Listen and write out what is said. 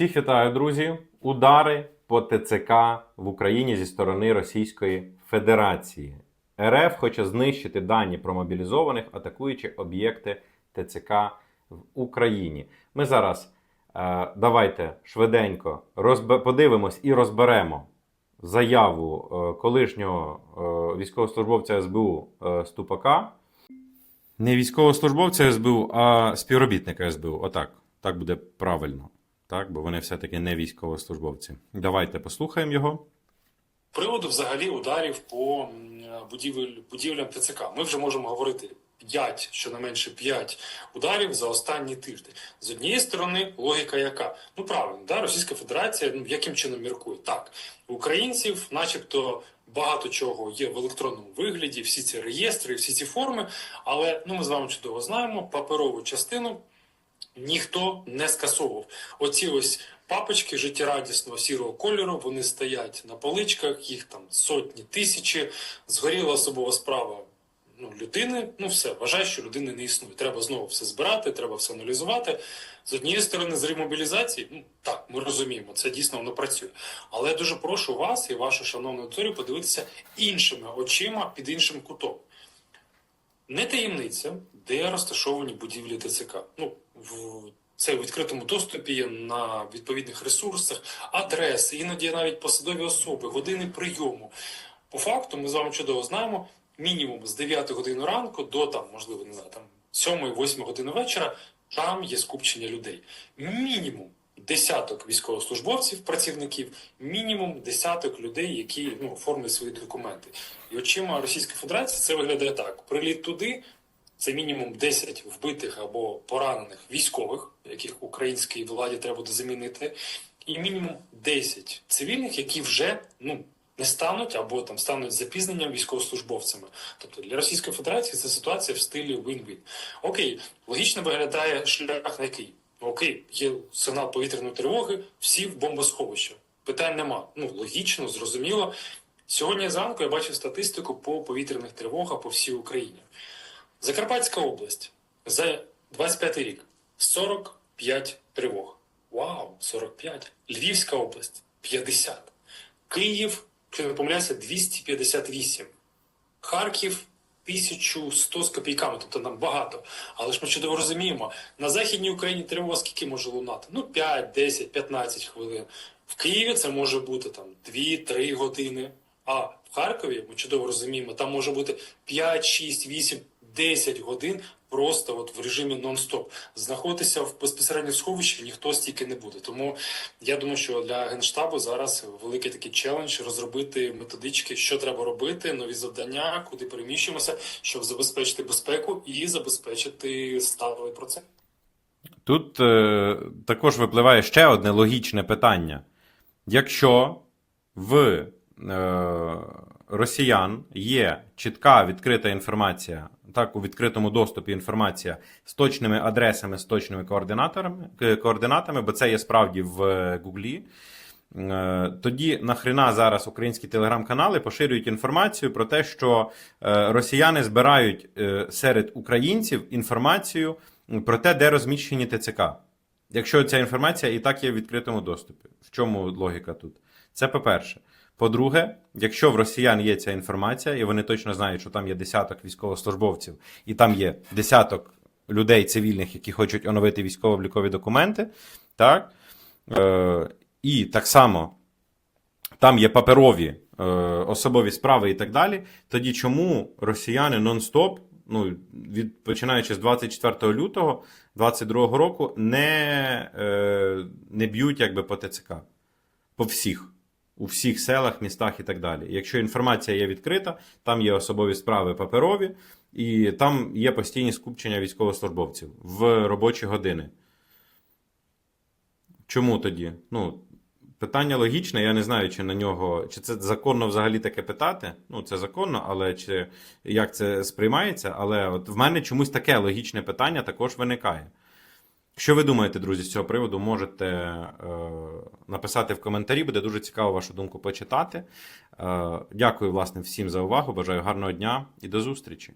Всіх вітаю, друзі! Удари по ТЦК в Україні зі сторони Російської Федерації. РФ хоче знищити дані про мобілізованих, атакуючи об'єкти ТЦК в Україні. Ми зараз е, давайте швиденько розбе- подивимось і розберемо заяву е, колишнього е, військовослужбовця СБУ е, Ступака. Не військовослужбовця СБУ, а співробітника СБУ. Отак. Так буде правильно. Так, бо вони все-таки не військовослужбовці. Давайте послухаємо його. приводу взагалі ударів по будівель, будівлям ТЦК. Ми вже можемо говорити 5, щонайменше 5 ударів за останній тиждень. З однієї сторони, логіка яка? Ну правильно, да, Російська Федерація ну, яким чином міркує? Так, українців, начебто, багато чого є в електронному вигляді, всі ці реєстри, всі ці форми, але ну ми з вами чудово знаємо, паперову частину ніхто не скасовував. Оці ось папочки життєрадісного сірого кольору, вони стоять на поличках, їх там сотні тисячі. Згоріла особова справа ну, людини. Ну все, вважаю, що людини не існує. Треба знову все збирати, треба все аналізувати. З однієї сторони, з мобілізації, ну так, ми розуміємо, це дійсно воно працює. Але я дуже прошу вас і вашу шановну аудиторію подивитися іншими очима під іншим кутом. Не таємниця, де розташовані будівлі ТЦК. Ну, в це у відкритому доступі на відповідних ресурсах, адреси, іноді навіть посадові особи, години прийому. По факту, ми з вами чудово знаємо, мінімум з 9 години ранку до там, можливо, не знаю, там 7-8 години вечора, там є скупчення людей. Мінімум десяток військовослужбовців, працівників, мінімум десяток людей, які ну, оформлюють свої документи. І очима Російської Федерації це виглядає так: приліт туди. Це мінімум 10 вбитих або поранених військових, яких українській владі треба буде замінити, і мінімум 10 цивільних, які вже ну не стануть або там стануть запізненням військовослужбовцями. Тобто для Російської Федерації це ситуація в стилі win-win. Окей, логічно виглядає шлях на який. Окей, є сигнал повітряної тривоги, всі в бомбосховище. Питань нема. Ну логічно, зрозуміло. Сьогодні зранку я бачив статистику по повітряних тривогах по всій Україні. Закарпатська область за 25 рік 45 тривог. Вау, 45. Львівська область 50. Київ, якщо не помиляюся, 258. Харків 1100 з копійками, тобто нам багато. Але ж ми чудово розуміємо, на Західній Україні тривога скільки може лунати? Ну, 5, 10, 15 хвилин. В Києві це може бути там 2-3 години. А в Харкові ми чудово розуміємо, там може бути 5, 6, 8, 10 годин просто от в режимі нон-стоп. Знаходитися в безпосередньо сховищі ніхто стільки не буде. Тому я думаю, що для генштабу зараз великий такий челендж розробити методички, що треба робити, нові завдання, куди переміщуємося, щоб забезпечити безпеку і забезпечити сталий процес. Тут е, також випливає ще одне логічне питання. Якщо в е, росіян є чітка відкрита інформація, так, у відкритому доступі інформація з точними адресами, з точними координаторами, координатами, бо це є справді в е, Гуглі. Е, Тоді нахрена зараз українські телеграм-канали поширюють інформацію про те, що е, росіяни збирають е, серед українців інформацію про те, де розміщені ТЦК. Якщо ця інформація і так є в відкритому доступі. В чому логіка тут? Це по-перше. По-друге, якщо в росіян є ця інформація, і вони точно знають, що там є десяток військовослужбовців, і там є десяток людей цивільних, які хочуть оновити військово-облікові документи, так? Е, і так само там є паперові е, особові справи і так далі, тоді чому росіяни нон-стоп, ну, від, починаючи з 24 лютого 22 року, не, е, не б'ють якби по ТЦК? По всіх. У всіх селах, містах і так далі. Якщо інформація є відкрита, там є особові справи паперові, і там є постійні скупчення військовослужбовців в робочі години. Чому тоді? Ну, питання логічне, я не знаю, чи на нього, чи це законно взагалі таке питати. Ну, це законно, але чи як це сприймається. Але от в мене чомусь таке логічне питання також виникає. Що ви думаєте, друзі, з цього приводу, можете е, написати в коментарі, буде дуже цікаво вашу думку почитати. Е, дякую, власне, всім за увагу. Бажаю гарного дня і до зустрічі!